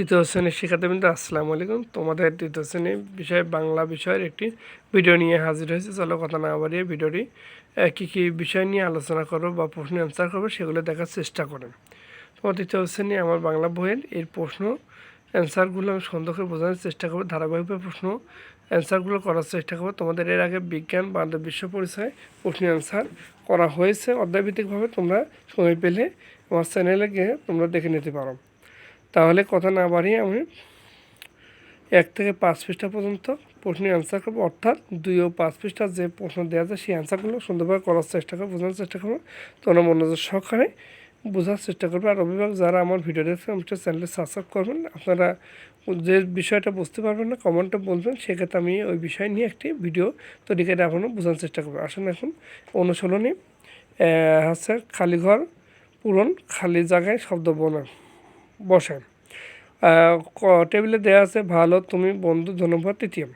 তৃতীয় শ্রেণির শিক্ষার্থীবৃন্দ, আসসালামু আলাইকুম। তোমাদের তৃতীয় শ্রেণি বিষয়ে, বাংলা বিষয়ের একটি ভিডিও নিয়ে হাজির হয়েছে। চলো কথা না বাড়িয়ে ভিডিওটি কী কী বিষয় নিয়ে আলোচনা করব বা প্রশ্ন অ্যান্সার করব সেগুলো দেখার চেষ্টা করেন। তোমার তৃতীয় শ্রেণি আমার বাংলা বইয়ের, এর প্রশ্ন অ্যান্সারগুলো আমি সুন্দর করে বোঝানোর চেষ্টা করব। ধারাবাহিকভাবে প্রশ্ন অ্যান্সারগুলো করার চেষ্টা করব। তোমাদের এর আগে বিজ্ঞান বা বিশ্ব পরিচয় প্রশ্ন অ্যান্সার করা হয়েছে। অধ্যায়ভিত্তিকভাবে তোমরা সময় পেলে আমার চ্যানেলে গিয়ে তোমরা দেখে নিতে পারো। তাহলে কথা না বাড়িয়ে আমি এক থেকে পাঁচ পৃষ্ঠা পর্যন্ত প্রশ্নের অ্যান্সার করব। অর্থাৎ দুই ও পাঁচ পৃষ্ঠা যে প্রশ্ন দেওয়া যায় সেই অ্যান্সারগুলো সুন্দরভাবে করার চেষ্টা করব বোঝানোর চেষ্টা করব। তোমরা মনোযোগ সহকারে বোঝার চেষ্টা করবে। আর অভিভাবক যারা আমার ভিডিও দেখছেন আমার চ্যানেলটি সাবস্ক্রাইব করবেন। আপনারা যে বিষয়টা বুঝতে পারবেন না কমেন্টে বলবেন, সেক্ষেত্রে আমি ওই বিষয় নিয়ে একটি ভিডিও তৈরি করে এখনও বোঝানোর চেষ্টা করব। আসুন এখন অনুশীলনী হচ্ছে খালি ঘর পূরণ খালি জায়গায় শব্দ বনা বসে। টেবিলে দেওয়া আছে, ভালো, তুমি, বন্ধু, ধন্যবাদ, তৃতীয়।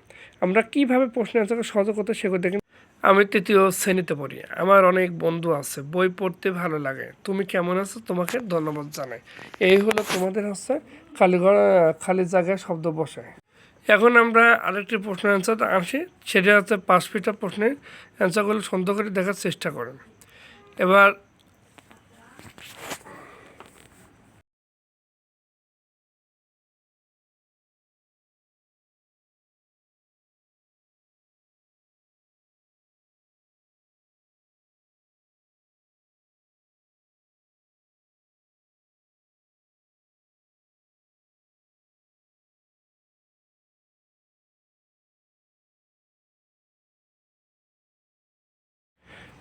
আমরা কীভাবে প্রশ্ন অ্যান্সারকে সহজ করতে সেগুলো দেখি। আমি তৃতীয় শ্রেণীতে পড়ি। আমার অনেক বন্ধু আছে, বই পড়তে ভালো লাগে। তুমি কেমন আছো? তোমাকে ধন্যবাদ জানাই। এই হলো তোমাদের হচ্ছে খালি খালি জায়গায় শব্দ বসে। এখন আমরা আরেকটি প্রশ্ন অ্যান্সার আসি। সেটা হচ্ছে পাঁচ ফিটা প্রশ্নের অ্যান্সারগুলো সুন্দর করে দেখার চেষ্টা করেন। এবার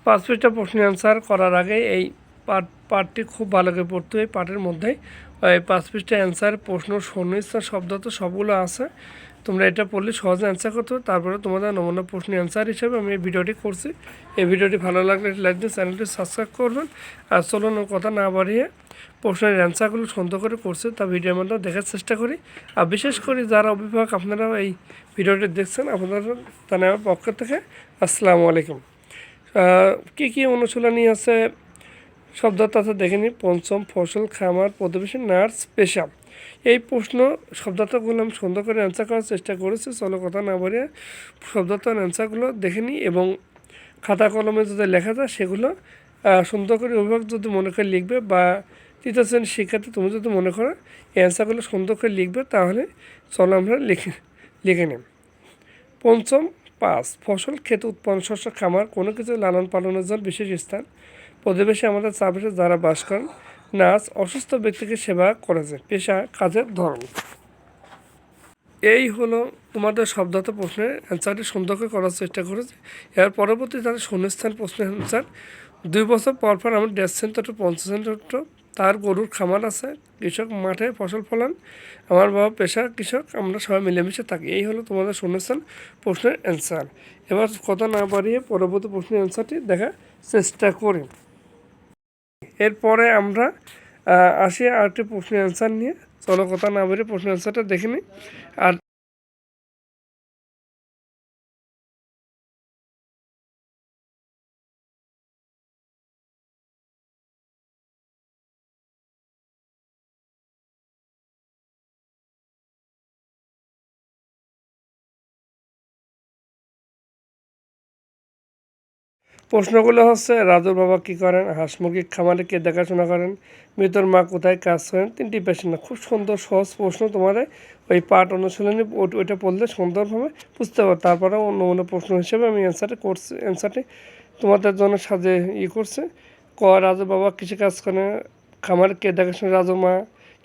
পাঁচ পৃষ্ঠা প্রশ্নের অ্যান্সার করার আগে এই পাঠ, পাঠটি খুব ভালো করে পড়তে হয় পাঠের মধ্যে, এই পাঁচ পৃষ্ঠা অ্যান্সার প্রশ্ন সন্নিস্থ শব্দ তো সবগুলো আছে। তোমরা এটা পড়লে সহজে অ্যান্সার করতে হবে তারপরে তোমাদের নমুনা প্রশ্নের অ্যান্সার হিসেবে আমি এই ভিডিওটি করছি। এই ভিডিওটি ভালো লাগলে লাইক দিয়ে চ্যানেলটি সাবস্ক্রাইব করবেন। আর চলুন কথা না বাড়িয়ে প্রশ্নের অ্যান্সারগুলো সুন্দর করে করছে, তা ভিডিওর মধ্যে দেখার চেষ্টা করি। আর বিশেষ করে যারা অভিভাবক আপনারা এই ভিডিওটি দেখছেন আপনারা আমার পক্ষ থেকে আসসালামু আলাইকুম। কী কী অনুশীলনী আছে? শব্দার্থ দেখে নিই পঞ্চম, ফসল, খামার প্রতিবেশী নার্স পেশা এই প্রশ্ন শব্দার্থগুলো আমি সুন্দর করে অ্যান্সার করার চেষ্টা করেছি। চলো কথা না বলে শব্দার্থ অ্যান্সারগুলো দেখে নিই এবং খাতা কলমে যদি লেখা যায়, সেগুলো সুন্দর করে অভিভাবক যদি মনে করে লিখবে বা তৃতীয় শ্রেণির শিক্ষার্থী তুমি যদি মনে করো অ্যান্সারগুলো সুন্দর করে লিখবে, তাহলে চলো আমরা লিখে লিখে নিই। পঞ্চম পাঁচ, ফসল, ক্ষেত উৎপন্ন, শস্য, খামার, কোনো কিছু লালন পালনের জন্য বিশেষ স্থান। প্রতিবেশী আমাদের চারপাশে যারা বাস করেন নাচ অসুস্থ ব্যক্তিকে সেবা করে যায় পেশা, কাজের ধরন। এই হলো তোমাদের শব্দার্থ প্রশ্নের অ্যান্সারটি সুন্দর করে করার চেষ্টা করেছে। এর পরবর্তী তাদের শূন্যস্থান প্রশ্নের অ্যান্সার দুই বছর পর পর আমার দেড় সেন্টার টু পঞ্চাশ সেন্টার তার গরুর খামার আছে, কৃষক মাঠে ফসল ফলান। আমার বাবা পেশা কৃষক, আমরা সবাই মিলেমিশে থাকি। এই হলো তোমাদের শুনেছেন প্রশ্নের অ্যান্সার এবার কথা না বাড়িয়ে পরবর্তী প্রশ্নের অ্যান্সারটি দেখার চেষ্টা করি। এরপরে আমরা আসি আরেকটি প্রশ্নের অ্যান্সার নিয়ে। চলো কথা না বেরিয়ে প্রশ্নের অ্যান্সারটা দেখে নিই। আর প্রশ্নগুলো হচ্ছে, রাজুর বাবা কী করেন? হাঁস মুরগির খামারে কে দেখাশোনা করেন? মৃতর মা কোথায় কাজ করেন? তিনটি পেশা না খুব সুন্দর, সহজ প্রশ্ন তোমাদের। ওই পাঠ অনুশীলনী ওইটা পড়লে সুন্দরভাবে বুঝতে পারো। তারপরে অন্য অন্য প্রশ্ন হিসেবে আমি অ্যান্সারটি করছি অ্যান্সারটি তোমাদের জন্য সাজে ই করছে। ক রাজু বাবা কৃষি কাজ করেন খামারে কে দেখাশোনা? রাজু মা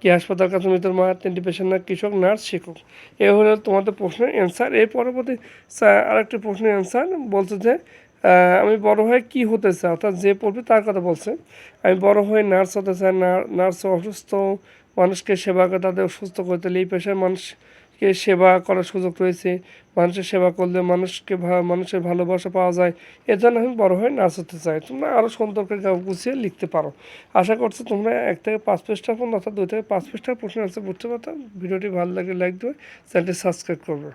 কি হাসপাতাল কাছে মৃতর মা, তিনটি পেশেন্ট না কৃষক, নার্স, শিক্ষক। এ হলো তোমাদের প্রশ্নের অ্যান্সার এর পরবর্তী আরেকটি প্রশ্নের অ্যান্সার বলছে যে আমি বড় হয়ে কি হতে চাই অর্থাৎ যে পড়বে তার কথা বলছে। আমি বড় হয়ে নার্স হতে চাই। নার্স অসুস্থ মানুষকে সেবা করে, তাদের সুস্থ করতে এই পেশায় মানুষকে সেবা করার সুযোগ রয়েছে। মানুষের সেবা করলে মানুষকে মানুষের ভালোবাসা পাওয়া যায়। এজন্য আমি বড় হয়ে নার্স হতে চাই। তোমরা আরও সুন্দর করে গুছিয়ে লিখতে পারো। আশা করছি তোমরা এক থেকে পাঁচ পৃষ্ঠা পর্যন্ত অর্থাৎ দুই থেকে পাঁচ পৃষ্ঠার প্রশ্ন আছে, বুঝতে পারতাম ভিডিওটি ভালো লাগলে লাইক দেবে চ্যানেলটি সাবস্ক্রাইব করবে।